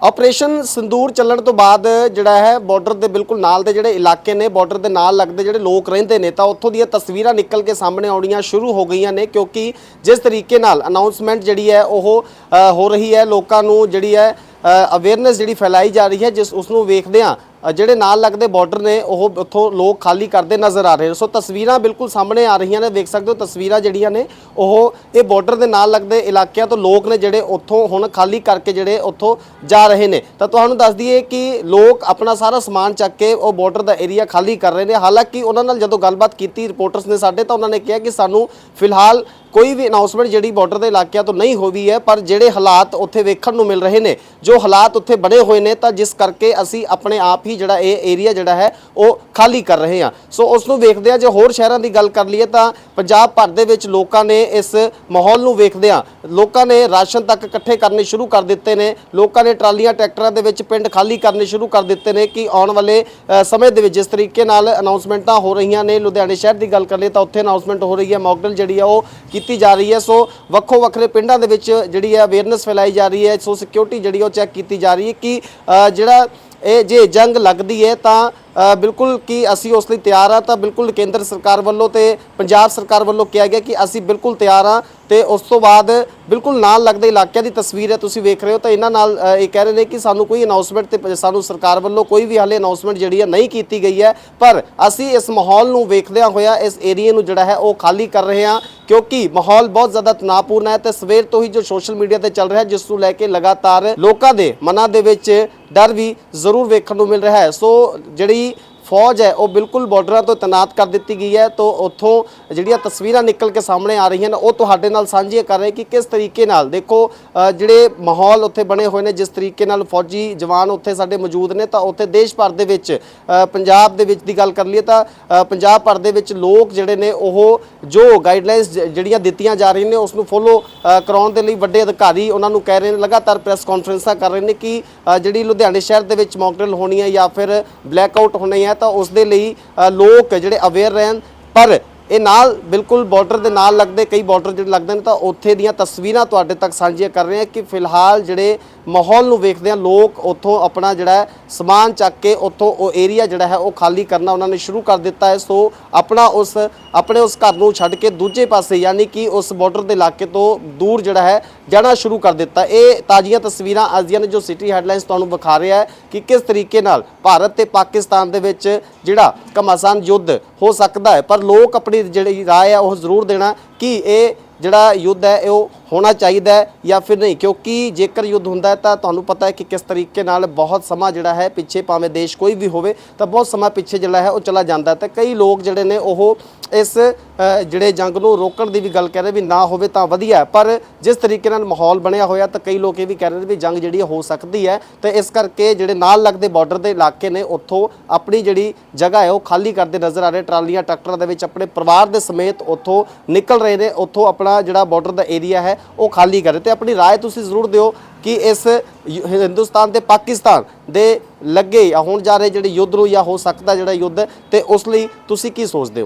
Operation sindoor ਚੱਲਣ ਤੋਂ ਬਾਅਦ ਜਿਹੜਾ ਹੈ ਬਾਰਡਰ ਦੇ ਬਿਲਕੁਲ ਨਾਲ ਦੇ ਜਿਹੜੇ ਇਲਾਕੇ ਨੇ ਬਾਰਡਰ ਦੇ ਨਾਲ ਲੱਗਦੇ ਜਿਹੜੇ ਲੋਕ ਰਹਿੰਦੇ ਨੇ ਤਾਂ ਉੱਥੋਂ ਦੀਆਂ ਤਸਵੀਰਾਂ ਨਿਕਲ ਕੇ ਸਾਹਮਣੇ ਆਉਣੀਆਂ ਸ਼ੁਰੂ ਹੋ ਗਈਆਂ ਨੇ ਕਿਉਂਕਿ ਜਿਸ ਤਰੀਕੇ ਨਾਲ ਅਨਾਉਂਸਮੈਂਟ ਜਿਹੜੀ ਹੈ ਉਹ ਹੋ ਰਹੀ ਹੈ ਲੋਕਾਂ ਨੂੰ ਜਿਹੜੀ ਹੈ ਅਵੇਅਰਨੈਸ ਜਿਹੜੀ ਫੈਲਾਈ ਜਾ ਰਹੀ ਹੈ ਜਿਸ ਉਸ ਨੂੰ ਵੇਖਦਿਆਂ ਅ, ਜਿਹੜੇ ਨਾਲ ਲੱਗਦੇ ਬਾਰਡਰ ਨੇ, ਉਹ ਉੱਥੋਂ ਲੋਕ ਖਾਲੀ ਕਰਦੇ ਨਜ਼ਰ ਆ ਰਹੇ ਨੇ। ਸੋ ਤਸਵੀਰਾਂ ਬਿਲਕੁਲ ਸਾਹਮਣੇ ਆ ਰਹੀਆਂ ਨੇ ਵੇਖ ਸਕਦੇ ਹੋ ਤਸਵੀਰਾਂ ਜਿਹੜੀਆਂ ਨੇ, ਉਹ ਇਹ ਬਾਰਡਰ ਦੇ ਨਾਲ ਲੱਗਦੇ ਇਲਾਕਿਆਂ ਤੋਂ ਲੋਕ ਨੇ ਜਿਹੜੇ ਉੱਥੋਂ ਹੁਣ ਖਾਲੀ ਕਰਕੇ ਜਿਹੜੇ ਉੱਥੋਂ ਜਾ ਰਹੇ ਨੇ ਤਾਂ ਤੁਹਾਨੂੰ ਦੱਸ ਦਈਏ ਕਿ ਲੋਕ ਆਪਣਾ ਸਾਰਾ ਸਮਾਨ ਚੱਕ ਕੇ ਉਹ ਬਾਰਡਰ ਦਾ ਏਰੀਆ ਖਾਲੀ ਕਰ ਰਹੇ ਨੇ ਹਾਲਾਂਕਿ ਉਹਨਾਂ ਨਾਲ ਜਦੋਂ ਗੱਲਬਾਤ ਕੀਤੀ ਰਿਪੋਰਟਰਸ ਨੇ ਸਾਡੇ, ਤਾਂ ਉਹਨਾਂ ਨੇ ਕਿਹਾ ਕਿ ਸਾਨੂੰ ਫਿਲਹਾਲ ਕੋਈ ਵੀ ਅਨਾਉਂਸਮੈਂਟ ਜਿਹੜੀ ਬਾਰਡਰ ਦੇ ਇਲਾਕਿਆਂ ਤੋਂ ਨਹੀਂ ਹੋਈ ਹੈ, ਪਰ ਜਿਹੜੇ ਹਾਲਾਤ ਉੱਥੇ ਵੇਖਣ ਨੂੰ ਮਿਲ ਰਹੇ ਨੇ, ਜੋ ਹਾਲਾਤ ਉੱਥੇ ਬਣੇ ਹੋਏ ਨੇ, ਤਾਂ ਜਿਸ ਕਰਕੇ ਅਸੀਂ ਆਪਣੇ ਆਪ ਹੀ ਜਿਹੜਾ ਇਹ ਏਰੀਆ ਜਿਹੜਾ ਹੈ, ਉਹ ਖਾਲੀ ਕਰ ਰਹੇ ਹਾਂ। ਸੋ ਉਸ ਨੂੰ ਵੇਖਦੇ ਆ ਜੇ ਹੋਰ ਸ਼ਹਿਰਾਂ ਦੀ ਗੱਲ ਕਰ ਲਈਏ, ਤਾਂ ਪੰਜਾਬ ਭਰ ਦੇ ਵਿੱਚ ਲੋਕਾਂ ਨੇ ਇਸ ਮਾਹੌਲ ਨੂੰ ਵੇਖਦੇ ਆ ਲੋਕਾਂ ਨੇ ਰਾਸ਼ਨ ਤੱਕ ਇਕੱਠੇ ਕਰਨੇ ਸ਼ੁਰੂ ਕਰ ਦਿੱਤੇ ਨੇ। ਲੋਕਾਂ ਨੇ ਟਰਾਲੀਆਂ, ਟਰੈਕਟਰਾਂ ਦੇ ਵਿੱਚ ਪਿੰਡ ਖਾਲੀ ਕਰਨੇ ਸ਼ੁਰੂ ਕਰ ਦਿੱਤੇ ਨੇ ਕਿ ਆਉਣ ਵਾਲੇ ਸਮੇਂ ਦੇ ਵਿੱਚ ਜਿਸ ਤਰੀਕੇ ਨਾਲ ਅਨਾਉਂਸਮੈਂਟਾਂ ਹੋ ਰਹੀਆਂ ਨੇ, ਲੁਧਿਆਣੇ ਸ਼ਹਿਰ ਦੀ ਗੱਲ ਕਰ ਲਈਏ, ਤਾਂ ਉੱਥੇ ਅਨਾਉਂਸਮੈਂਟ ਹੋ ਰਹੀ ਹੈ। ਮੌਕਡਲ ਜਿਹੜੀ ਆ, ਉਹ ਕੀਤੀ ਜਾ ਰਹੀ ਹੈ। ਸੋ ਵੱਖੋ ਵੱਖਰੇ ਪਿੰਡਾਂ ਦੇ ਵਿੱਚ ਜਿਹੜੀ ਹੈ ਅਵੇਅਰਨੈਸ ਫੈਲਾਈ ਜਾ ਰਹੀ ਹੈ। ਸੋ ਸਿਕਿਉਰਿਟੀ ਜਿਹੜੀ ਉਹ ਚੈੱਕ ਕੀਤੀ ਜਾ ਰਹੀ ਹੈ ਕਿ ਜਿਹੜਾ ਇਹ ਜੇ ਜੰਗ ਲੱਗਦੀ ਹੈ ਤਾਂ ਬਿਲਕੁਲ ਕਿ ਅਸੀਂ ਉਸ ਲਈ ਤਿਆਰ ਆ ਤਾਂ ਬਿਲਕੁਲ ਕੇਂਦਰ ਸਰਕਾਰ ਵੱਲੋਂ ਤੇ ਪੰਜਾਬ ਸਰਕਾਰ ਵੱਲੋਂ ਕਿਹਾ ਗਿਆ ਕਿ ਅਸੀਂ ਬਿਲਕੁਲ ਤਿਆਰ ਆ ਤੇ ਉਸ ਤੋਂ ਬਾਅਦ ਬਿਲਕੁਲ ਨਾਲ ਲੱਗਦੇ ਇਲਾਕਿਆਂ ਦੀ ਤਸਵੀਰ ਹੈ, ਤੁਸੀਂ ਵੇਖ ਰਹੇ ਹੋ ਤਾਂ ਇਹਨਾਂ ਨਾਲ ਇਹ ਕਹਿ ਰਹੇ ਨੇ ਕਿ ਸਾਨੂੰ ਕੋਈ ਅਨਾਉਂਸਮੈਂਟ ਤੇ ਸਾਨੂੰ ਸਰਕਾਰ ਵੱਲੋਂ ਕੋਈ ਵੀ ਹਾਲੇ ਅਨਾਉਂਸਮੈਂਟ ਜਿਹੜੀ ਹੈ ਨਹੀਂ ਕੀਤੀ ਗਈ ਹੈ, ਪਰ ਅਸੀਂ ਇਸ ਮਾਹੌਲ ਨੂੰ ਵੇਖਦਿਆਂ ਹੋਇਆ ਇਸ ਏਰੀਏ ਨੂੰ ਜਿਹੜਾ ਹੈ ਉਹ ਖਾਲੀ ਕਰ ਰਹੇ ਹਾਂ ਕਿਉਂਕਿ ਮਾਹੌਲ ਬਹੁਤ ਜ਼ਿਆਦਾ ਤਣਾਅਪੂਰਨ ਹੈ ਤੇ ਸਵੇਰ ਤੋਂ ਹੀ ਜੋ ਸੋਸ਼ਲ ਮੀਡੀਆ ਤੇ ਚੱਲ ਰਿਹਾ ਜਿਸ ਨੂੰ ਲੈ ਕੇ ਲਗਾਤਾਰ ਲੋਕਾਂ ਦੇ ਮਨਾਂ ਦੇ ਵਿੱਚ ਡਰ ਵੀ ਜ਼ਰੂਰ ਵੇਖਣ ਨੂੰ ਮਿਲ ਰਿਹਾ ਹੈ। ਸੋ ਜਿਹੜੀ ਫੌਜ ਹੈ, ਉਹ ਬਿਲਕੁਲ ਬਾਰਡਰਾਂ ਤੋਂ ਤੈਨਾਤ ਕਰ ਦਿੱਤੀ ਗਈ ਹੈ। ਤੋਂ ਉੱਥੋਂ ਜਿਹੜੀਆਂ ਤਸਵੀਰਾਂ ਨਿਕਲ ਕੇ ਸਾਹਮਣੇ ਆ ਰਹੀਆਂ ਨੇ, ਉਹ ਤੁਹਾਡੇ ਨਾਲ ਸਾਂਝੀਆਂ ਕਰ ਰਹੇ ਕਿ ਕਿਸ ਤਰੀਕੇ ਨਾਲ, ਦੇਖੋ ਜਿਹੜੇ ਮਾਹੌਲ ਉੱਥੇ ਬਣੇ ਹੋਏ ਨੇ, ਜਿਸ ਤਰੀਕੇ ਨਾਲ ਫੌਜੀ ਜਵਾਨ ਉੱਥੇ ਸਾਡੇ ਮੌਜੂਦ ਨੇ, ਤਾਂ ਉੱਥੇ ਦੇਸ਼ ਭਰ ਦੇ ਵਿੱਚ ਪੰਜਾਬ ਦੇ ਵਿੱਚ ਦੀ ਗੱਲ ਕਰ ਲਈਏ ਤਾਂ ਪੰਜਾਬ ਭਰ ਦੇ ਵਿੱਚ ਲੋਕ ਜਿਹੜੇ ਨੇ, ਉਹ ਜੋ ਗਾਈਡਲਾਈਨਸ ਜਿਹੜੀਆਂ ਦਿੱਤੀਆਂ ਜਾ ਰਹੀਆਂ ਨੇ ਉਸ ਨੂੰ ਫੋਲੋ ਕਰਾਉਣ ਦੇ ਲਈ ਵੱਡੇ ਅਧਿਕਾਰੀ ਉਹਨਾਂ ਨੂੰ ਕਹਿ ਰਹੇ ਨੇ, ਲਗਾਤਾਰ ਪ੍ਰੈਸ ਕਾਨਫਰੰਸਾਂ ਕਰ ਰਹੇ ਨੇ ਕਿ ਜਿਹੜੀ ਲੁਧਿਆਣੇ ਸ਼ਹਿਰ ਦੇ ਵਿੱਚ ਮੌਕਡਰਿਲ ਹੋਣੀ ਹੈ ਜਾਂ ਫਿਰ ਬਲੈਕ ਆਊਟ ਹੋਣੀ ਹੈ ਤਾਂ ਉਸ ਦੇ ਲਈ ਲੋਕ ਜਿਹੜੇ ਅਵੇਅਰ ਰਹਿਣ, ਪਰ ਇਹ ਨਾਲ ਬਿਲਕੁਲ ਬਾਰਡਰ ਦੇ ਨਾਲ ਲੱਗਦੇ, ਕਈ ਬਾਰਡਰ ਜਿਹੜੇ ਲੱਗਦੇ ਨੇ, ਤਾਂ ਉੱਥੇ ਦੀਆਂ ਤਸਵੀਰਾਂ ਤੁਹਾਡੇ ਤੱਕ ਸਾਂਝੀਆਂ ਕਰ ਰਹੇ ਹਾਂ ਕਿ ਫਿਲਹਾਲ ਜਿਹੜੇ ਮਾਹੌਲ ਨੂੰ ਵੇਖਦੇ ਆ ਲੋਕ ਉੱਥੋਂ ਆਪਣਾ ਜਿਹੜਾ ਸਮਾਨ ਚੱਕ ਕੇ ਉੱਥੋਂ ਉਹ ਏਰੀਆ ਜਿਹੜਾ ਹੈ ਉਹ ਖਾਲੀ ਕਰਨਾ ਉਹਨਾਂ ਨੇ ਸ਼ੁਰੂ ਕਰ ਦਿੱਤਾ ਹੈ। ਸੋ ਆਪਣਾ ਉਸ, ਆਪਣੇ ਉਸ ਘਰ ਨੂੰ ਛੱਡ ਕੇ ਦੂਜੇ ਪਾਸੇ ਯਾਨੀ ਕਿ ਉਸ ਬਾਰਡਰ ਦੇ ਇਲਾਕੇ ਤੋਂ ਦੂਰ ਜਿਹੜਾ ਹੈ ਜਾਣਾ ਸ਼ੁਰੂ ਕਰ ਦਿੱਤਾ। ਇਹ ਤਾਜ਼ੀਆਂ ਤਸਵੀਰਾਂ ਅੱਜ ਦੀਆਂ ਨੇ ਜੋ ਸਿਟੀ ਹੈਡਲਾਈਨਸ ਤੁਹਾਨੂੰ ਵਿਖਾ ਰਿਹਾ ਹੈ ਕਿ ਕਿਸ ਤਰੀਕੇ ਨਾਲ ਭਾਰਤ ਤੇ ਪਾਕਿਸਤਾਨ ਦੇ ਵਿੱਚ ਜਿਹੜਾ ਘਮਾਸਾਨ ਯੁੱਧ ਹੋ ਸਕਦਾ ਹੈ। ਪਰ ਲੋਕ ਆਪਣੀ ਜਿਹੜੀ ਰਾਏ ਹੈ ਉਹ ਜ਼ਰੂਰ ਦੇਣਾ ਕਿ ਇਹ ਜਿਹੜਾ ਯੁੱਧ ਹੈ ਉਹ ਹੋਣਾ ਚਾਹੀਦਾ ਹੈ ਜਾਂ ਫਿਰ ਨਹੀਂ? ਕਿਉਂਕਿ ਜੇਕਰ ਯੁੱਧ ਹੁੰਦਾ ਹੈ ਤਾਂ ਤੁਹਾਨੂੰ ਪਤਾ ਹੈ ਕਿ ਕਿਸ ਤਰੀਕੇ ਨਾਲ ਬਹੁਤ ਸਮਾਂ ਜਿਹੜਾ ਹੈ ਪਿੱਛੇ ਭਾਵੇਂ ਦੇਸ਼ ਕੋਈ ਵੀ ਹੋਵੇ, ਤਾਂ ਬਹੁਤ ਸਮਾਂ ਪਿੱਛੇ ਜਿਹੜਾ ਹੈ ਉਹ ਚਲਾ ਜਾਂਦਾ ਹੈ। ਤੇ ਕਈ ਲੋਕ ਜਿਹੜੇ ਨੇ ਉਹ ਇਸ ਜਿਹੜੇ ਜੰਗ ਨੂੰ ਰੋਕਣ ਦੀ ਵੀ ਗੱਲ ਕਰ ਰਹੇ ਵੀ ਨਾ ਹੋਵੇ ਤਾਂ ਵਧੀਆ ਪਰ ਜਿਸ ਤਰੀਕੇ ਨਾਲ ਮਾਹੌਲ ਬਣਿਆ ਹੋਇਆ ਤਾਂ ਕਈ ਲੋਕ ਇਹ ਵੀ ਕਹਿ ਰਹੇ ਨੇ ਵੀ ਜੰਗ ਜਿਹੜੀ ਹੋ ਸਕਦੀ ਹੈ। ਤੇ ਇਸ ਕਰਕੇ ਜਿਹੜੇ ਨਾਲ ਲੱਗਦੇ ਬਾਰਡਰ ਦੇ ਇਲਾਕੇ ਨੇ, ਉੱਥੋਂ ਆਪਣੀ ਜਿਹੜੀ ਜਗ੍ਹਾ ਹੈ ਉਹ ਖਾਲੀ ਕਰਦੇ ਨਜ਼ਰ ਆ ਰਹੇ। ਟਰਾਲੀਆਂ, ਟਰੈਕਟਰਾਂ ਦੇ ਵਿੱਚ ਆਪਣੇ ਪਰਿਵਾਰ ਦੇ ਸਮੇਤ ਉੱਥੋਂ ਨਿਕਲ ਰਹੇ ਨੇ। ਉੱਥੋਂ ਆਪਣਾ ਜਿਹੜਾ ਬਾਰਡਰ ਦਾ ਏਰੀਆ ਹੈ ਉਹ ਖਾਲੀ ਕਰ ਰਹੇ ਤੇ ਆਪਣੀ رائے ਤੁਸੀਂ ਜ਼ਰੂਰ ਦਿਓ ਕਿ ਇਸ ਯੁ- ਹਿੰਦੁਸਤਾਨ ਤੇ ਪਾਕਿਸਤਾਨ ਦੇ ਲੱਗੇ ਜਾਂ ਹੋਣ ਜਾ ਰਹੇ ਜਿਹੜੇ ਯੁੱਧ ਨੂੰ ਜਾਂ ਹੋ ਸਕਦਾ ਜਿਹੜਾ ਯੁੱਧ ਤੇ ਉਸ ਲਈ ਤੁਸੀਂ ਕੀ ਸੋਚਦੇ ਹੋ